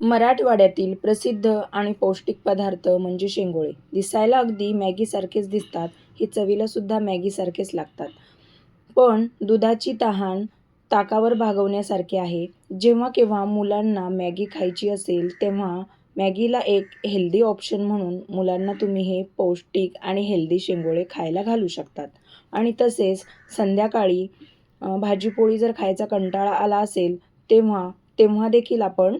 मराठवाड्यातील प्रसिद्ध आणि पौष्टिक पदार्थ म्हणजे शेंगोळे. दिसायला अगदी मॅगीसारखेच दिसतात. हे चवीलासुद्धा मॅगीसारखेच लागतात. पण दुधाची तहान ताकावर भागवण्यासारखे आहे. जेव्हा केव्हा मुलांना मॅगी खायची असेल तेव्हा मॅगीला एक हेल्दी ऑप्शन म्हणून मुलांना तुम्ही हे पौष्टिक आणि हेल्दी शेंगोळे खायला घालू शकतात. आणि तसेच संध्याकाळी भाजीपोळी जर खायचा कंटाळा आला असेल तेव्हा तेव्हा देखील आपण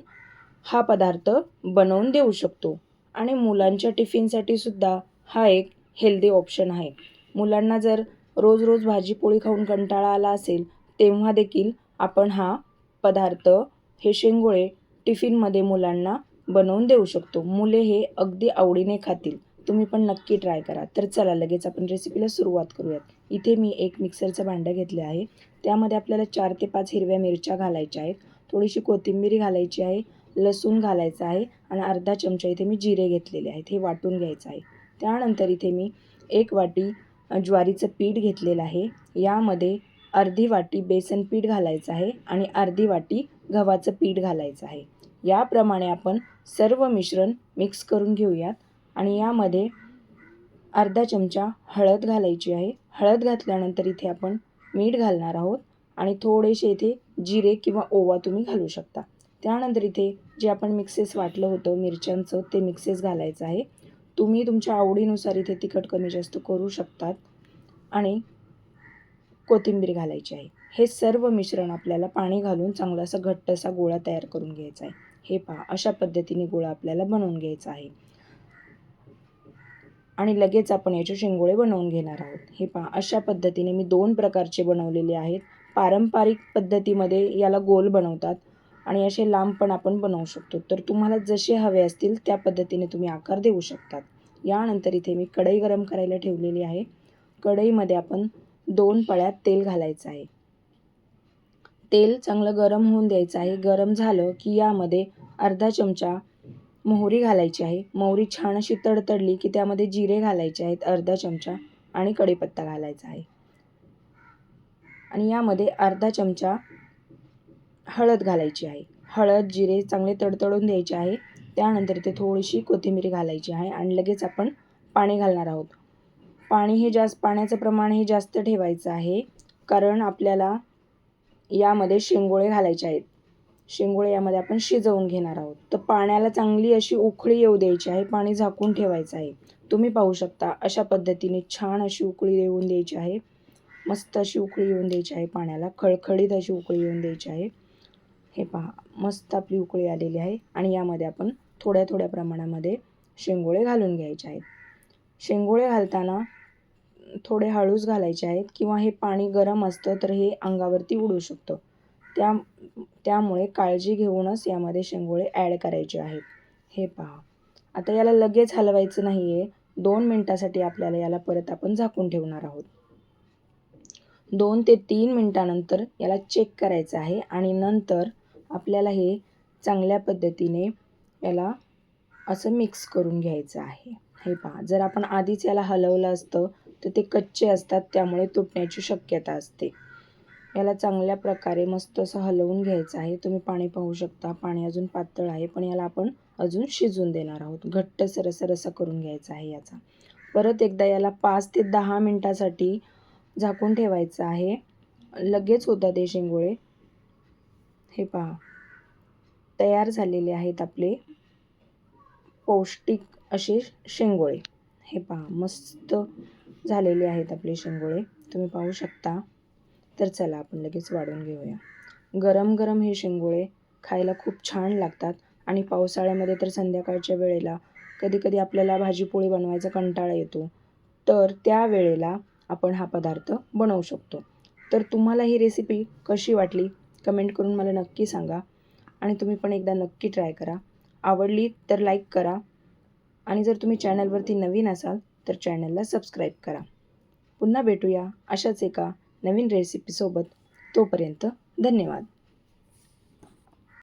हा पदार्थ बनवून देऊ शकतो. आणि मुलांच्या टिफिनसाठी सुद्धा हा एक हेल्दी ऑप्शन आहे. मुलांना जर रोज रोज भाजीपोळी खाऊन कंटाळा आला असेल तेव्हा देखील आपण हा पदार्थ हे शेंगोळे टिफिनमध्ये मुलांना बनवून देऊ शकतो. मुले हे अगदी आवडीने खातील. तुम्ही पण नक्की ट्राय करा. तर चला लगेच आपण रेसिपीला सुरुवात करूयात. इथे मी एक मिक्सरचं भांडं घेतलं आहे. त्यामध्ये आपल्याला चार ते पाच हिरव्या मिरच्या घालायच्या आहेत. थोडीशी कोथिंबीर घालायची आहे. लसूण घालायचं आहे आणि अर्धा चमचा इथे मी जिरे घेतलेले आहेत हे वाटून घ्यायचं आहे. त्यानंतर इथे मी एक वाटी ज्वारीचं पीठ घेतलेलं आहे. यामध्ये अर्धी वाटी बेसन पीठ घालायचं आहे आणि अर्धी वाटी गव्हाचं पीठ घालायचं आहे. याप्रमाणे आपण सर्व मिश्रण मिक्स करून घेऊयात आणि यामध्ये अर्धा चमचा हळद घालायची आहे. हळद घातल्यानंतर इथे आपण मीठ घालणार आहोत आणि थोडेसे इथे जिरे किंवा ओवा तुम्ही घालू शकता. त्यानंतर इथे जे आपण मिक्सेस वाटलं होतं मिरच्यांचं ते मिक्सेस घालायचं आहे. तुम्ही तुमच्या आवडीनुसार इथे तिखट कमी जास्त करू शकतात आणि कोथिंबीर घालायची आहे. हे सर्व मिश्रण आपल्याला पाणी घालून चांगला असा घट्ट असा गोळा तयार करून घ्यायचा आहे. हे पहा अशा पद्धतीने गोळा आपल्याला बनवून घ्यायचा आहे. आणि लगेच आपण याचे शेंगोळे बनवून घेणार आहोत. हे पहा अशा पद्धतीने मी दोन प्रकारचे बनवलेले आहेत. पारंपरिक पद्धतीमध्ये याला गोल बनवतात. आणि असे लांब पण आपण बनवू शकतो. तर तुम्हाला जसे हवे असतील त्या पद्धतीने तुम्ही आकार देऊ शकतात. यानंतर इथे मी कढई गरम करायला ठेवलेली आहे. कढईमध्ये आपण दोन पळ्यात तेल घालायचं आहे. तेल चांगलं गरम होऊन द्यायचं आहे. गरम झालं की यामध्ये अर्धा चमचा मोहरी घालायची आहे. मोहरी छान अशी तडतडली की त्यामध्ये जिरे घालायचे आहेत अर्धा चमचा आणि कढीपत्ता घालायचा आहे. आणि यामध्ये अर्धा चमचा हळद घालायची आहे. हळद जिरे चांगले तडतडून द्यायचे आहे. त्यानंतर ते थोडीशी कोथिंबीर घालायची आहे आणि लगेच आपण पाणी घालणार आहोत. पाणी हे जास्त पाण्याचं प्रमाण हे जास्त ठेवायचं आहे. कारण आपल्याला यामध्ये शेंगोळे घालायचे आहेत. शेंगोळे यामध्ये आपण शिजवून घेणार आहोत. तर पाण्याला चांगली अशी उकळी येऊ द्यायची आहे. पाणी झाकून ठेवायचं आहे. तुम्ही पाहू शकता अशा पद्धतीने छान अशी उकळी येऊन द्यायची आहे. मस्त अशी उकळी येऊन द्यायची आहे पाण्याला. खळखळीत अशी उकळी येऊन द्यायची आहे. हे पहा मस्त आपली उकळी आलेली आहे आणि यामध्ये आपण थोड्या थोड्या प्रमाणामध्ये शेंगोळे घालून घ्यायचे आहेत. शेंगोळे घालताना थोडे हळूच घालायचे आहेत किंवा हे पाणी गरम असतं तर हे अंगावरती उडू शकतं. त्या त्यामुळे काळजी घेऊनच यामध्ये शेंगोळे ॲड करायचे आहेत. हे पहा आता याला लगेच हलवायचं नाही आहे दोन मिनटासाठी आपल्याला याला परत आपण झाकून ठेवणार आहोत. दोन ते तीन मिनटानंतर याला चेक करायचं आहे आणि नंतर आपल्याला हे चांगल्या पद्धतीने याला असं मिक्स करून घ्यायचं आहे. हे पहा जर आपण आधीच याला हलवलं असतं तर ते कच्चे असतात त्यामुळे तुटण्याची शक्यता असते. याला चांगल्या प्रकारे मस्त असं हलवून घ्यायचं आहे. तुम्ही पाणी पाहू शकता पाणी अजून पातळ आहे पण याला आपण अजून शिजून देणार आहोत. घट्ट सरसर असं करून घ्यायचा आहे याचा. परत एकदा याला पाच ते दहा मिनटासाठी झाकून ठेवायचं आहे. लगेच होतात हे शेंगोळे. हे पहा. तयार झालेले आहेत आपले पौष्टिक असे शेंगोळे. हे पहा मस्त झालेले आहेत आपले शेंगोळे. तुम्ही पाहू शकता. तर चला आपण लगेच वाढून घेऊया. गरम गरम हे शेंगोळे खायला खूप छान लागतात आणि पावसाळ्यामध्ये तर संध्याकाळच्या वेळेला कधी कधी आपल्याला भाजीपोळी बनवायचा कंटाळा येतो. तर त्या वेळेला आपण हा पदार्थ बनवू शकतो. तर तुम्हाला ही रेसिपी कशी वाटली? कमेंट करून मला नक्की सांगा आणि तुम्ही पण एकदा नक्की ट्राय करा. आवडली तर लाईक करा आणि जर तुम्ही चॅनलवरती नवीन असाल तर चॅनलला सबस्क्राईब करा. पुन्हा भेटूया अशाच एका नवीन रेसिपीसोबत तोपर्यंत धन्यवाद.